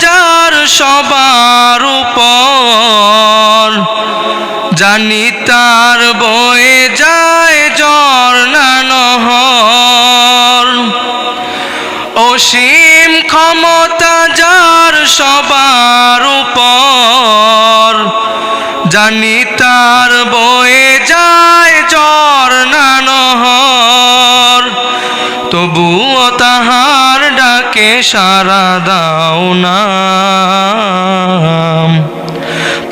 যার সবার উপর। জানি তার বয়ে যায় ঝর্ণা নহর। অসীম ক্ষমতা যার সবার উপর। জানি তার বয়ে যায় ঝর্ণা নহর। তবুও তাহার ডাকে সারা দাও না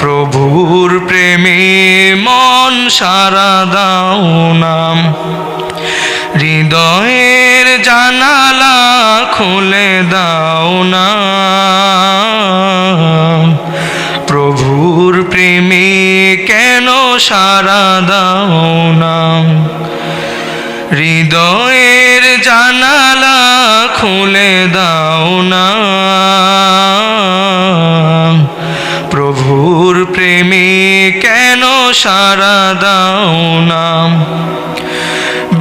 প্রভুর প্রেমে মন সারা দাও না হৃদয়ের জানালা খুলে দাও না প্রভুর প্রেমে কেন সারা দাও না হৃদয়ের জানালা খুলে দাও না। প্রভুর প্রেমে কেন সারা দাও না?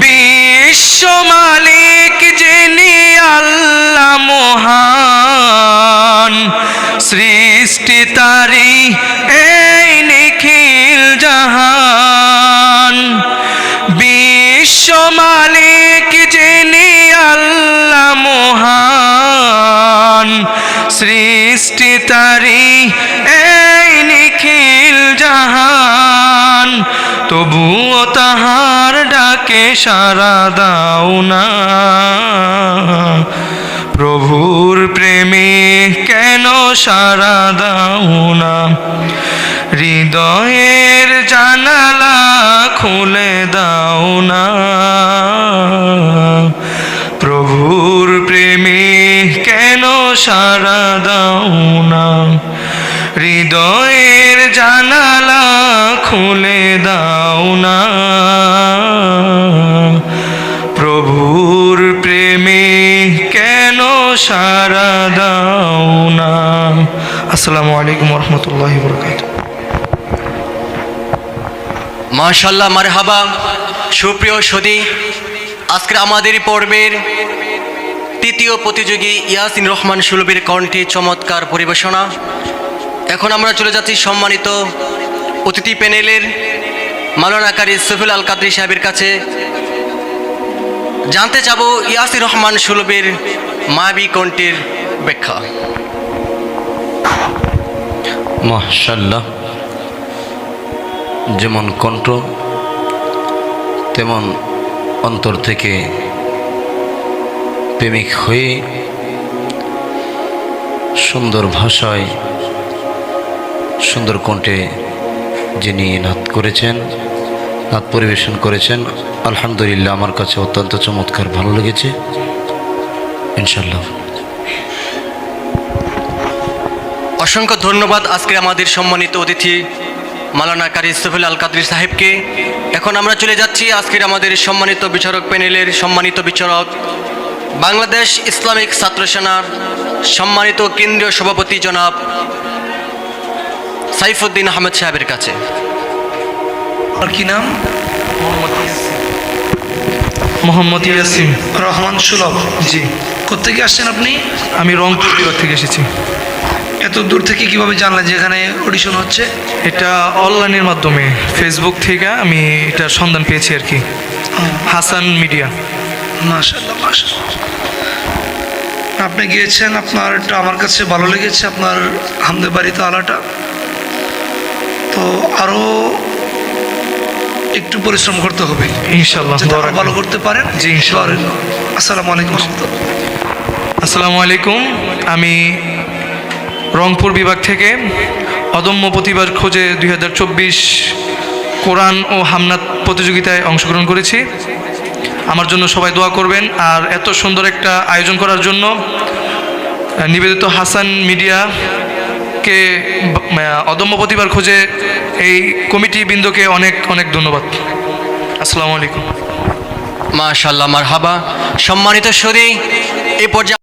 বিশ্ব মালিক যিনি আল্লাহ মহান, সৃষ্টি তারি এই নিখিল জাহান। বিশ্ব মালিক যিনি সৃষ্টি তারি এই নিখিল জাহান। তবুও তাহার ডাকে সারা দাও না। আসসালামু আলাইকুম রহমতুল্লাহ বরকাত মাশাল্লাহ মারহাবা, সুপ্রিয় সদী, আজকের আমাদের পর্বের তৃতীয় প্রতিযোগী ইয়াসিন রহমান সুলভীর কণ্ঠে চমৎকার পরিবেশনা। এখন আমরা চলে যাচ্ছি সম্মানিত অতিথি প্যানেলের মালানাকারী সফিল আল কাদরি সাহেবের কাছে। জানতে চাবো ইয়াসিন রহমান সুলভীর মায়াবী কণ্ঠের ব্যাখ্যা। মাশাল্লাহ। যেমন কণ্ঠ, তেমন অন্তর থেকে প্রেমিক হয়ে সুন্দর ভাষায়, সুন্দর কণ্ঠে যিনি নাত করেছেন, নাত পরিবেশন করেছেন, আলহামদুলিল্লাহ আমার কাছে অত্যন্ত চমৎকার ভালো লেগেছে। ইনশাল্লাহ। অসংখ্য ধন্যবাদ আজকে আমাদের সম্মানিত অতিথি মালানা কারি সফিল আল কাদরি সাহেবকে। এখন আমরা চলে যাচ্ছি আজকের আমাদের সম্মানিত বিচারক প্যানেলের সম্মানিত বিচারক বাংলাদেশ ইসলামিক ছাত্র সেনার সম্মানিত কেন্দ্রীয় সভাপতি জনাব সাইফুদ্দিন আহমেদ সাহেবের কাছে। আর কি নাম? মোহাম্মদ ইয়াসিম রহমান সুলভ। জি। কোথেকে আসছেন আপনি? আমি রংপুর বিভাগ থেকে এসেছি। এত দূর থেকে কীভাবে জানলেন যে এখানে অডিশন হচ্ছে? এটা অনলাইনের মাধ্যমে ফেসবুক থেকে আমি এটা সন্ধান পেয়েছি আর কি। হাসান মিডিয়া। মাশাল্লাহ মাশাল্লাহ আপনি গিয়েছেন আপনার আমার কাছে ভালো লেগেছে আপনার হামদে বাড়িতে আলাটা তো আরও একটু পরিশ্রম করতে হবে। ইনশাল্লাহ ভালো করতে পারেন। জি, ইনশাআল্লাহ। দোয়া আসসালামু আলাইকুম। আসসালামু আলাইকুম। আমি রংপুর বিভাগ থেকে অদম্য প্রতিভার খোঁজে দুই হাজার চব্বিশ কোরআন ও হামনাত প্রতিযোগিতায় অংশগ্রহণ করেছি। আমার জন্য সবাই দোয়া করবেন। আর এত সুন্দর একটা আয়োজন করার জন্য নিবেদিত হাসান মিডিয়াকে ব- আহ, অদম্য প্রতিভার খোঁজে এই কমিটি বৃন্দকে অনেক অনেক ধন্যবাদ। আসসালামু আলাইকুম। মাশাল্লাহ মার হাবা সম্মানিত সদী এই পর্যায়ে